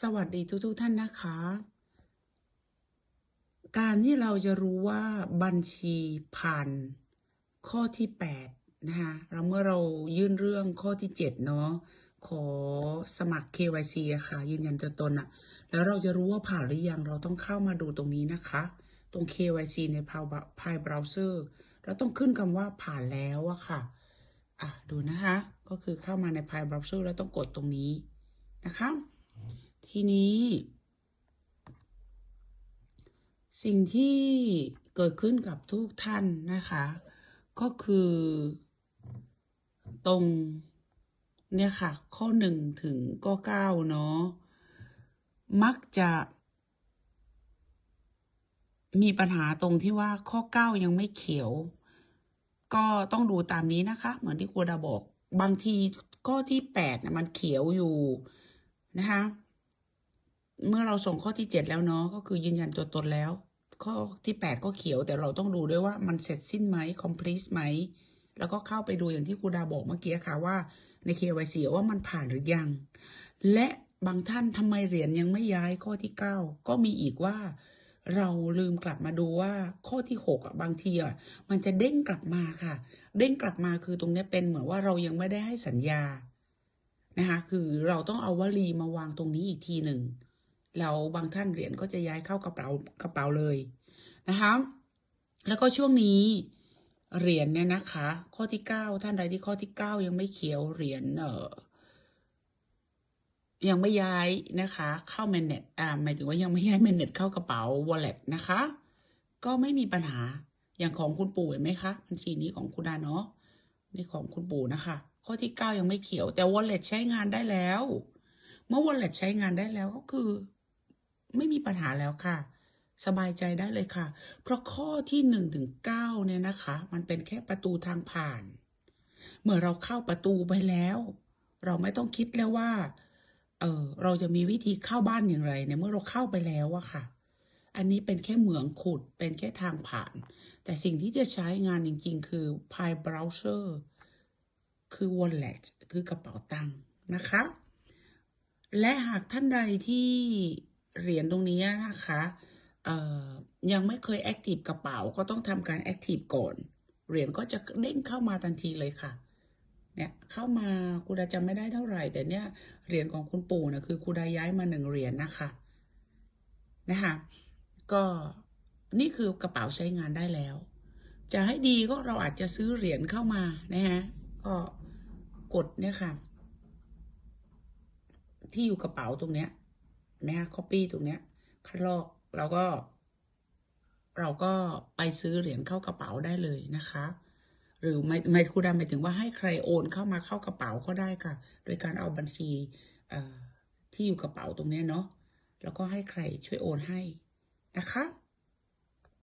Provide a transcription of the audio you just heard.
สวัสดีทุกๆท่านนะคะ การที่เราจะรู้ว่าบัญชีผ่านข้อที่8นะคะแล้วเมื่อเรายื่นเรื่องข้อที่7เนาะขอสมัคร KYC อะค่ะ ยืนยันตัวตนอะแล้วเราจะรู้ว่าผ่านหรือยังเราต้องเข้ามาดูตรงนี้นะคะ ตรง KYC ใน Pi Browser เซอร์เราต้องขึ้นคำว่าผ่านแล้วอะค่ะอะ ดูนะคะ ก็คือเข้ามาใน Pi Browser แล้วต้องกดตรงนี้นะคะ ทีนี้ สิ่งที่เกิดขึ้นกับทุกท่านนะคะ ก็คือตรงเนี่ยค่ะ ข้อหนึ่งถึงข้อเก้าเนาะมักจะ มีปัญหาตรงที่ว่าข้อเก้ายังไม่เขียว ก็ต้องดูตามนี้นะคะ เหมือนที่ครูดาบอก บางทีข้อที่แปดนะมันเขียวอยู่นะคะ เมื่อเราส่งข้อที่เจ็ดแล้วเนาะก็คือยืนยันตัวตนแล้ว ข้อที่แปดก็เขียวแต่เราต้องดูด้วยว่ามันเสร็จสิ้นไหม complete ไหม แล้วก็เข้าไปดูอย่างที่ครูดาบอกเมื่อกี้ค่ะว่าใน KYC ว่ามันผ่านหรือยัง และบางท่านทำไมเหรียญยังไม่ย้ายข้อที่เก้าก็มีอีกว่า เราลืมกลับมาดูว่าข้อที่หกอะบางทีอะมันจะเด้งกลับมาค่ะ เด้งกลับมาคือตรงนี้เป็นเหมือนว่าเรายังไม่ได้ให้สัญญานะคะคือเราต้องเอาวลีมาวางตรงนี้อีกทีหนึ่ง แล้วบางท่านเหรียญก็จะย้ายเข้ากระเป๋ากระเป๋าเลยนะคะ แล้วก็ช่วงนี้เหรียญเนี่ยนะคะ ข้อที่เก้าท่านใดที่ข้อที่เก้ายังไม่เขียวเหรียญเอ่อยังไม่ย้ายนะคะ เข้าแมนเน็ตอ่าหมายถึงว่ายังไม่ย้ายแมนเน็ตเข้ากระเป๋าวอลเล็ตนะคะ ก็ไม่มีปัญหาอย่างของคุณปู่เห็นไหมคะบัญชีนี้ของคุณดาเนาะนี่ของคุณปู่นะคะ ข้อที่เก้ายังไม่เขียวแต่วอลเล็ตใช้งานได้แล้ว เมื่อวอลเล็ตใช้งานได้แล้วก็คือ ไม่มีปัญหาแล้วค่ะ สบายใจได้เลยค่ะ เพราะข้อที่หนึ่งถึงเก้าเนี่ยนะคะ มันเป็นแค่ประตูทางผ่าน เมื่อเราเข้าประตูไปแล้ว เราไม่ต้องคิดแล้วว่า เออเราจะมีวิธีเข้าบ้านอย่างไรในเมื่อเราเข้าไปแล้วอะค่ะ อันนี้เป็นแค่เหมืองขุดเป็นแค่ทางผ่าน แต่สิ่งที่จะใช้งานจริง ๆ คือ Pi Browser คือ Wallet คือกระเป๋าตังค์นะคะ และหากท่านใดที่ เหรียญตรงนี้นะคะยังไม่เคย Active กระเป๋าก็ต้องทำการ Active ก่อน เหรียญก็จะเด้งเข้ามาทันทีเลยค่ะ เนี่ยเข้ามาครูดาจำไม่ได้เท่าไหร่ แต่เนี่ยเหรียญของคุณปู่นะคือครูดาย้ายมาหนึ่งเหรียญนะคะนะคะก็นี่คือกระเป๋าใช้งานได้แล้ว จะให้ดีก็เราอาจจะซื้อเหรียญเข้ามานะฮะก็กดเนี่ยค่ะ ที่อยู่กระเป๋าตรงเนี้ย นะคะ copy ตรงเนี้ยคัดลอกแล้วก็ เราก็ไปซื้อเหรียญเข้ากระเป๋าได้เลยนะคะ หรือไม่ไม่ครูดาหมายถึงว่าให้ใครโอนเข้ามาเข้ากระเป๋าก็ได้ค่ะ โดยการเอาบัญชีที่อยู่กระเป๋าตรงเนี้ยเนาะแล้วก็ให้ใครช่วยโอนให้นะคะ